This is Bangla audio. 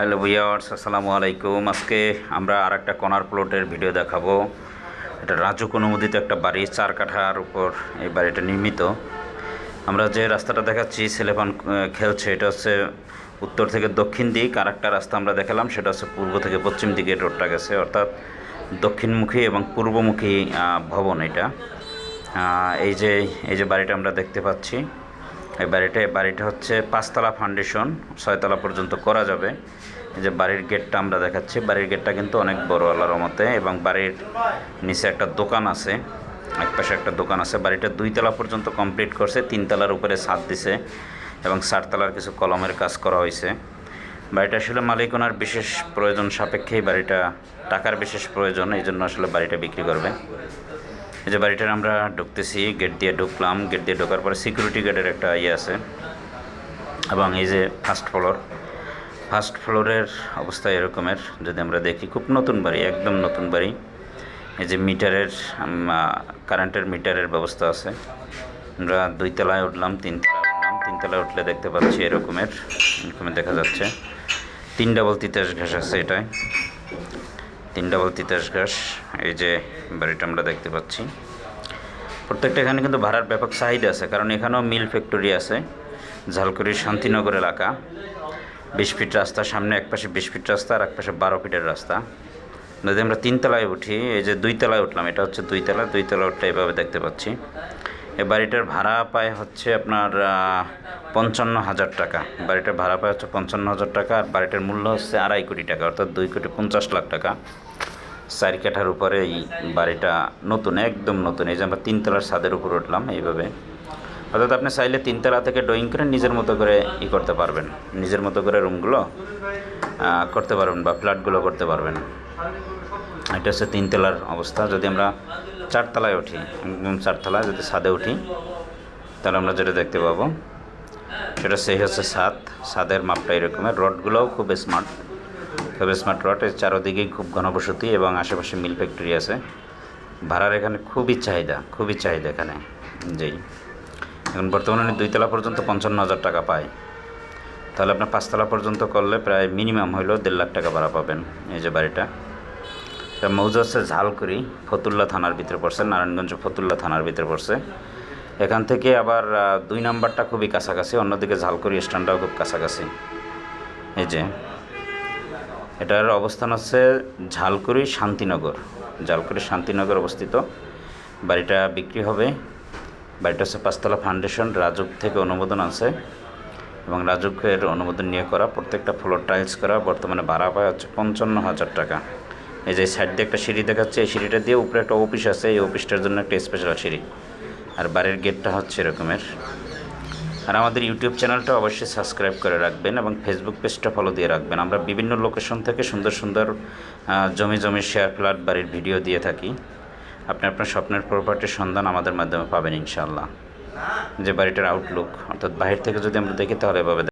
হ্যালো ভিওয়ার্স আসসালামু আলাইকুম। আজকে আমরা আর একটা কর্নার প্লটের ভিডিও দেখাবো। এটা রাজুক অনুমোদিত একটা বাড়ি, চার কাঠার উপর এই বাড়িটা নির্মিত। আমরা যে রাস্তাটা দেখাচ্ছি ছেলেপান খেলছে, এটা হচ্ছে উত্তর থেকে দক্ষিণ দিক। আর একটা রাস্তা আমরা দেখালাম, সেটা হচ্ছে পূর্ব থেকে পশ্চিম দিকে রোডটা গেছে, অর্থাৎ দক্ষিণমুখী এবং পূর্বমুখী ভবন এটা। এই যে এই যে বাড়িটা আমরা দেখতে পাচ্ছি এই বাড়িটা বাড়িটা হচ্ছে পাঁচতলা ফাউন্ডেশন ছয়তলা পর্যন্ত করা যাবে। এই যে বাড়ির গেটটা আমরা দেখাচ্ছি, বাড়ির গেটটা কিন্তু অনেক বড় আল্লাহর মতে এবং বাড়ির নিচে একটা দোকান আছে, এক পাশে একটা দোকান আছে। বাড়িটা দুইতলা পর্যন্ত কমপ্লিট করছে, তিনতলার উপরে ছাদ দিছে এবং চারতলার কিছু কলমের কাজ করা হয়েছে। বাড়িটা আসলে মালিকানার বিশেষ প্রয়োজন সাপেক্ষেই বাড়িটা টাকার বিশেষ প্রয়োজন, এই জন্য আসলে বাড়িটা বিক্রি করবে। এই যে বাড়িটার আমরা ঢুকতেছি গেট দিয়ে ঢুকলাম গেট দিয়ে ঢোকার পরে সিকিউরিটি গার্ডের একটা ইয়ে আছে। এবং এই যে ফার্স্ট ফ্লোর ফার্স্ট ফ্লোরের অবস্থা এরকমের, যদি আমরা দেখি, খুব নতুন বাড়ি, একদম নতুন বাড়ি। এই যে মিটারের কারেন্টের মিটারের ব্যবস্থা আছে। আমরা দুই তলায় উঠলাম তিন তলায় উঠলাম তিন তলায় উঠলে দেখতে পাচ্ছি এরকমের এরকমের দেখা যাচ্ছে। তিন ডাবল তিতাস ঘাস আছে এটায়। তিন ডাবল তিতাস ঘাস, এই যে বাড়িটা আমরা দেখতে পাচ্ছি। প্রত্যেকটা এখানে কিন্তু ভাড়ার ব্যাপক চাহিদা আছে, কারণ এখানেও মিল ফ্যাক্টরি আছে, ঝালকুড়ির শান্তিনগর এলাকা। বিশ ফিট রাস্তা, সামনে এক পাশে বিশ ফিট রাস্তা আর এক পাশে বারো ফিটের রাস্তা। যদি আমরা তিনতলায় উঠি, এই যে দুই তলায় উঠলাম, এটা হচ্ছে দুই তলা দুই তলা উঠলে এভাবে দেখতে পাচ্ছি। এই বাড়িটার ভাড়া পায় হচ্ছে আপনার পঞ্চান্ন হাজার টাকা। বাড়িটার ভাড়া পায় হচ্ছে পঞ্চান্ন হাজার টাকা, আর বাড়িটার মূল্য হচ্ছে আড়াই কোটি টাকা, অর্থাৎ দুই কোটি পঞ্চাশ লাখ টাকা। চার কাঠার উপরে এই বাড়িটা নতুন, একদম নতুন। এই যে আমরা তিনতলার ছাদের উপর উঠলাম এইভাবে। অর্থাৎ আপনি চাইলে তিনতলা থেকে ড্রয়িং করে নিজের মতো করে ই করতে পারবেন। নিজের মতো করে রুমগুলো করতে পারবেন বা ফ্ল্যাটগুলো করতে পারবেন। এটা হচ্ছে তিনতলার অবস্থা। যদি আমরা চারতলায় উঠি একদম চারতলায় যদি ছাদে উঠি, তাহলে আমরা যেটা দেখতে পাবো, সেটা সেই হচ্ছে ছাদ। ছাদের মাপটা এরকমের। রডগুলোও খুব স্মার্ট খুব স্মার্ট রড। এর চারোদিকেই খুব ঘনবসতি এবং আশেপাশে মিল ফ্যাক্টরি আছে। ভাড়ার এখানে খুবই চাহিদা খুবই চাহিদা এখানে। যেই এখন বর্তমানে দুইতলা পর্যন্ত পঞ্চান্ন হাজার টাকা পায়। তাহলে আপনার পাঁচতলা পর্যন্ত করলে প্রায় মিনিমাম হইলেও দেড় লাখ টাকা ভাড়া পাবেন এই যে বাড়িটা। এটা মৌজা হচ্ছে ঝালকুড়ি ফতুল্লা থানার ভিতরে পড়ছে, নারায়ণগঞ্জ ফতুল্লা থানার ভিতরে পড়ছে। এখান থেকে আবার দুই নাম্বারটা খুবই কাছাকাছি, অন্যদিকে ঝালকুড়ি স্ট্যান্ডটাও খুব কাছাকাছি। এই যে, এটার অবস্থান হচ্ছে ঝালকুড়ি শান্তিনগর। ঝালকুড়ি শান্তিনগর অবস্থিত। বাড়িটা বিক্রি হবে। বাড়িটা হচ্ছে পাঁচতলা ফাউন্ডেশন, রাজুক থেকে অনুমোদন আছে এবং রাজুকের অনুমোদন নিয়ে করা, প্রত্যেকটা ফ্লোর টাইলস করা, বর্তমানে ভাড়া পায় হচ্ছে পঞ্চান্ন হাজার টাকা। এই যে সাইড দিয়ে একটা সিঁড়ি দেখাচ্ছে, এই সিঁড়িটা দিয়ে উপরে একটা অফিস আছে, এই অফিসটার জন্য একটা স্পেশাল সিঁড়ি। আর বাড়ির গেটটা হচ্ছে এরকমের। আর আমাদের ইউটিউব চ্যানেলটা অবশ্যই সাবস্ক্রাইব করে রাখবেন এবং ফেসবুক পেজটা ফলো দিয়ে রাখবেন। আমরা বিভিন্ন লোকেশন থেকে সুন্দর সুন্দর জমি জমি শেয়ার ফ্ল্যাট বাড়ির ভিডিও দিয়ে থাকি। আপনি আপনার স্বপ্নের প্রপার্টির সন্ধান আমাদের মাধ্যমে পাবেন ইনশাআল্লাহ। যে বাড়িটার আউটলুক অর্থাৎ বাহির থেকে যদি আমরা দেখি তাহলে এভাবে